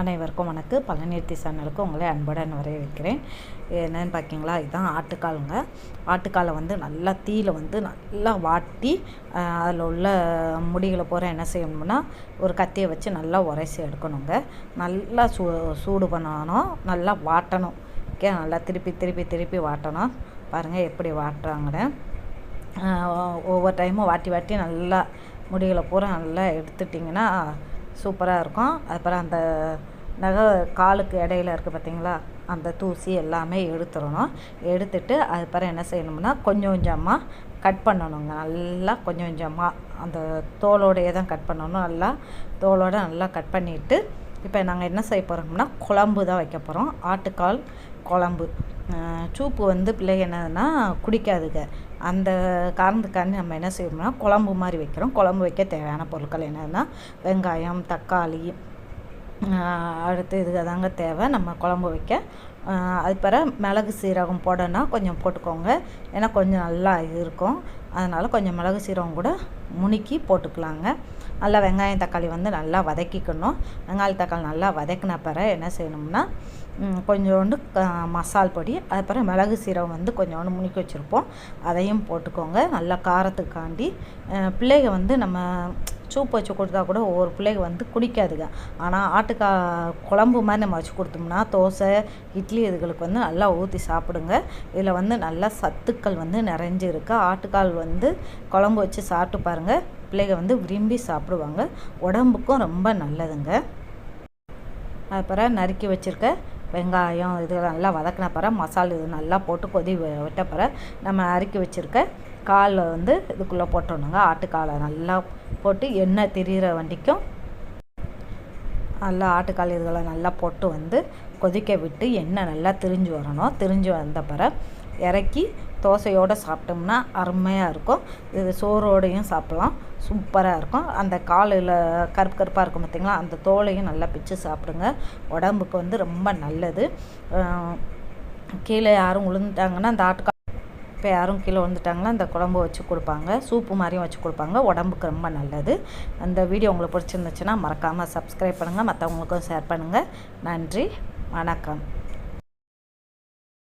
அனைவருக்கும் வணக்கம் பழனிர்த்தி சேனலுக்கு உங்களை அன்புடன் வரவேற்கிறேன். என்னன்னு பார்த்தீங்களா இதுதான் ஆட்டுக்காலுங்க. ஆட்டுக்காலை வந்து நல்லா தீயில் வந்து நல்லா வாட்டி அதில் உள்ள முடிகளை பூரா என்ன செய்யணும்னா ஒரு கத்தியை வச்சு நல்லா உரைச்சி எடுக்கணுங்க. நல்லா சூ சூடு பண்ணணும். நல்லா வாட்டணும். ஓகே? நல்லா திருப்பி திருப்பி திருப்பி வாட்டணும். பாருங்கள் எப்படி வாட்டுறாங்கன்னு. ஒவ்வொரு டைமும் வாட்டி வாட்டி நல்லா முடிகளை பூரா நல்லா எடுத்துட்டிங்கன்னா சூப்பராக இருக்கும். அப்புறம் அந்த நகை காலுக்கு இடையில இருக்குது பார்த்தீங்களா அந்த தூசி எல்லாமே எடுத்துடணும். எடுத்துட்டு அதுக்கப்புறம் என்ன செய்யணும்னா கொஞ்சம் கொஞ்சமாக கட் பண்ணணுங்க. நல்லா கொஞ்சம் கொஞ்சமாக அந்த தோலோடையே தான் கட் பண்ணணும். நல்லா தோலோட நல்லா கட் பண்ணிவிட்டு இப்போ நாங்கள் என்ன செய்ய போகிறோம்னா குழம்பு தான் வைக்க போகிறோம் ஆட்டுக்கால் குழம்பு. சூப்பு வந்து பிள்ளைங்க என்னதுன்னா குடிக்காதுங்க. அந்த காரணத்துக்காண்டி நம்ம என்ன செய்யணும்னா குழம்பு மாதிரி வைக்கிறோம். குழம்பு வைக்க தேவையான பொருட்கள் என்னதுன்னா வெங்காயம் தக்காளி அடுத்து இது தாங்க தேவை. நம்ம குழம்பு வைக்க அது மிளகு சீரகம் போடனா கொஞ்சம் போட்டுக்கோங்க. ஏன்னா கொஞ்சம் நல்லா இருக்கும். அதனால் கொஞ்சம் மிளகு சீரகம் கூட முணுக்கி போட்டுக்கலாங்க. நல்லா வெங்காயம் தக்காளி வந்து நல்லா வதக்கிக்கணும். வெங்காய தக்காளி நல்லா வதக்கின பிற என்ன செய்யணும்னா கொஞ்சோண்டு மசால் பொடி அதுக்கப்புறம் மிளகு சீரகம் வந்து கொஞ்சோண்டு முணுக்கி வச்சுருப்போம். அதையும் போட்டுக்கோங்க. நல்லா காரத்துக்காண்டி பிள்ளைங்க வந்து நம்ம சூப் வச்சு கொடுத்தா கூட ஒவ்வொரு பிள்ளைங்க வந்து குடிக்காதுங்க. ஆனால் ஆட்டுக்கா குழம்பு மாதிரி நம்ம வச்சு கொடுத்தோம்னா தோசை இட்லி இதுகளுக்கு வந்து நல்லா ஊற்றி சாப்பிடுங்க. இதில் வந்து நல்லா சத்துக்கள் வந்து நிறைஞ்சிருக்கு. ஆட்டுக்கால் வந்து குழம்பு வச்சு சாப்பிட்டு பாருங்கள் பிள்ளைங்க வந்து விரும்பி சாப்பிடுவாங்க. உடம்புக்கும் ரொம்ப நல்லதுங்க. அப்புறம் நறுக்கி வச்சுருக்க வெங்காயம் இது நல்லா வதக்கின பிற மசாலா இது நல்லா போட்டு கொதி விட்ட பிற நம்ம அறுக்கி வச்சுருக்க காலை வந்து இதுக்குள்ளே போட்டோணுங்க ஆட்டுக்காலை நல்லா போட்டு எண்ணெய் திரிகிற வண்டிக்கும் நல்லா ஆட்டுக்கால் இதுகளை நல்லா போட்டு வந்து கொதிக்க விட்டு எண்ணெய் நல்லா திரிஞ்சு வரணும். திரிஞ்சு வந்த பிற இறக்கி தோசையோடு சாப்பிட்டோம்னா அருமையாக இருக்கும். இது சோறோடையும் சாப்பிட்லாம். சூப்பராக இருக்கும். அந்த காலில் கருப்பு கருப்பாக இருக்கும் பார்த்திங்களா அந்த தோலையும் நல்லா பிச்சு சாப்பிடுங்க. உடம்புக்கு வந்து ரொம்ப நல்லது. கீழே யாரும் விழுந்துட்டாங்கன்னா அந்த ஆட்டுக்கா இப்போ யாரும் கீழே விழுந்துட்டாங்கன்னா அந்த குழம்பு வச்சு கொடுப்பாங்க. சூப்பு மாதிரியும் வச்சு கொடுப்பாங்க. உடம்புக்கு ரொம்ப நல்லது. அந்த வீடியோ உங்களுக்கு பிடிச்சிருந்துச்சுன்னா மறக்காமல் சப்ஸ்கிரைப் பண்ணுங்கள் மற்றவங்களுக்கும் ஷேர் பண்ணுங்கள் நன்றி. வணக்கம்.